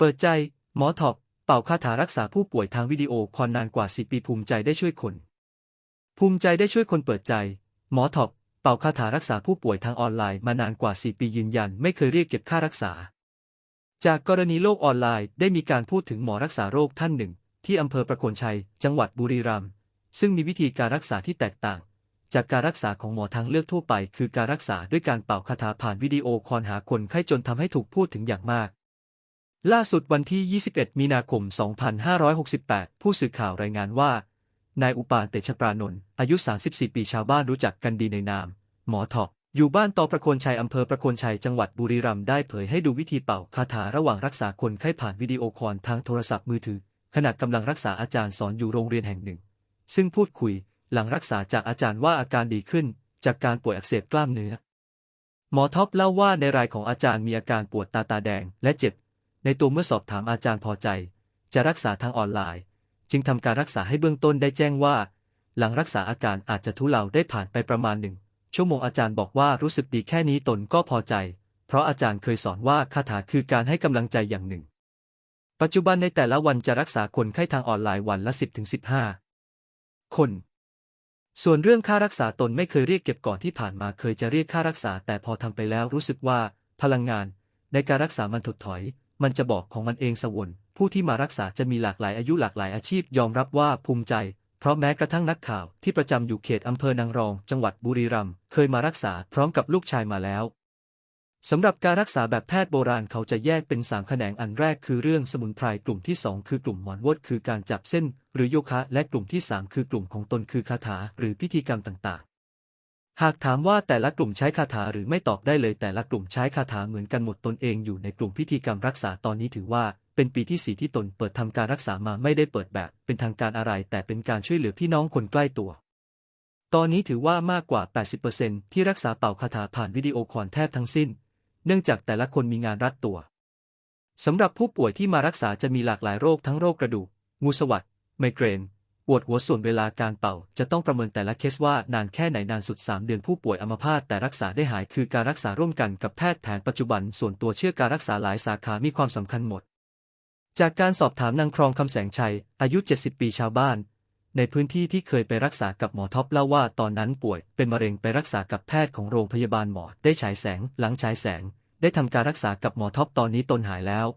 เปิดใจ หมอท็อปเป่าคาถารักษาผู้ป่วยทางวิดีโอคอลนานกว่า 10 ปีภูมิใจได้ช่วยคน ภูมิใจได้ช่วยคนเปิดใจ หมอท็อปเป่าคาถารักษาผู้ป่วยทางออนไลน์มานานกว่า 4 ปียืนยัน ไม่เคยเรียกเก็บค่ารักษา จากกรณีโลกออนไลน์ได้มีการพูดถึงหมอรักษาโรคท่านหนึ่ง ที่อำเภอประโคนชัย จังหวัดบุรีรัมย์ซึ่งมีวิธีการรักษาที่แตกต่าง จากการรักษาของหมอทางเลือกทั่วไป คือการรักษาด้วยการเป่าคาถาผ่านวิดีโอคอลหาคนไข้จนทำให้ถูกพูดถึงอย่างมาก ล่าสุดวันที่ 21 มีนาคม 2568 ผู้สื่อข่าวรายงานว่า นายอุปาเตชะปรานนท์ อายุ 34 ปีชาวบ้านรู้จักกันดีในนาม หมอทอก อยู่บ้านตอประโคนชัยอำเภอประโคนชัยจังหวัดบุรีรัมย์ได้เผยให้ดูวิธีเป่าคาถาระหว่างรักษาคนไข้ผ่านวิดีโอคอลทางโทรศัพท์มือถือ ขณะกำลังรักษาอาจารย์สอนอยู่โรงเรียนแห่งหนึ่ง ซึ่งพูดคุย หลังรักษาจากอาจารย์ว่าอาการดีขึ้น จากการป่วยอักเสบกล้ามเนื้อ หมอท็อปเล่าว่าในรายของอาจารย์มีอาการปวดตาตาแดงและเจ็บ ในตัวเมื่อสอบถามอาจารย์พอใจ จะรักษาทางออนไลน์ จึงทำการรักษาให้เบื้องต้นได้แจ้งว่า หลังรักษาอาการอาจจะทุเลาได้ผ่านไปประมาณหนึ่งชั่วโมงอาจารย์บอกว่ารู้สึกดีแค่นี้ตนก็พอใจ เพราะอาจารย์เคยสอนว่าคาถาคือการให้กำลังใจอย่างหนึ่ง ปัจจุบันในแต่ละวันจะรักษาคนไข้ทางออนไลน์วันละ 10-15 คน ส่วนเรื่องค่ารักษาตนไม่เคยเรียกเก็บก่อนที่ผ่านมาเคยจะเรียกค่ารักษาแต่พอทำไปแล้วรู้สึกว่า พลังงาน ในการรักษามันถดถอย มันจะบอกของมันเองสวน ผู้ที่มารักษาจะมีหลากหลายอายุหลากหลายอาชีพยอมรับว่าภูมิใจ เพราะแม้กระทั่งนักข่าวที่ประจำอยู่เขตอำเภอนางรอง จังหวัดบุรีรัมย์เคยมารักษาพร้อมกับลูกชายมาแล้วสำหรับการรักษาแบบแพทย์โบราณเขาจะแยกเป็น3แขนงอันแรกคือเรื่องสมุนไพรกลุ่มที่ 2 คือกลุ่มหมอนวดคือการจับเส้น หรือโยคะ และกลุ่มที่ 3 คือกลุ่มของตนคือคาถาหรือพิธีกรรมต่างๆ หากถามว่าแต่ละกลุ่มใช้คาถาหรือไม่ตอบได้เลย แต่ละกลุ่มใช้คาถาเหมือนกันหมดตนเองอยู่ในกลุ่มพิธีกรรมรักษาตอนนี้ถือว่า เป็นปีที่4ที่ตนเปิดทำการรักษามาไม่ได้เปิดแบบ เป็นทางการอะไร แต่เป็นการช่วยเหลือพี่น้องคนใกล้ตัว ตอนนี้ถือว่ามากกว่า 80%ที่รักษาเป่าคาถาผ่านวิดีโอคอลแทบทั้งสิ้น เนื่องจากแต่ละคนมีงานรัดตัวสำหรับผู้ป่วยที่มารักษาจะมีหลากหลายโรคทั้งโรคกระดูกงูสวัสดไมเกรน ปวดหัวส่วนเวลาการเป่า จะต้องประเมินแต่ละเคสว่านานแค่ไหนนานสุด 3 เดือนผู้ป่วยอัมพาตแต่รักษาได้หายคือการรักษาร่วมกันกับแพทย์แผนปัจจุบัน ส่วนตัวเชื่อการรักษาหลายสาขามีความสำคัญหมด จากการสอบถามนางครองคำแสงชัย อายุ 70 ปีชาวบ้าน ในพื้นที่ที่เคยไปรักษากับหมอท็อปเล่าว่าตอนนั้นป่วย เป็นมะเร็งไปรักษากับแพทย์ของโรงพยาบาลหมอได้ฉายแสง หลังฉายแสง ได้ทำการรักษากับหมอท็อปตอนนี้ตนหายแล้ว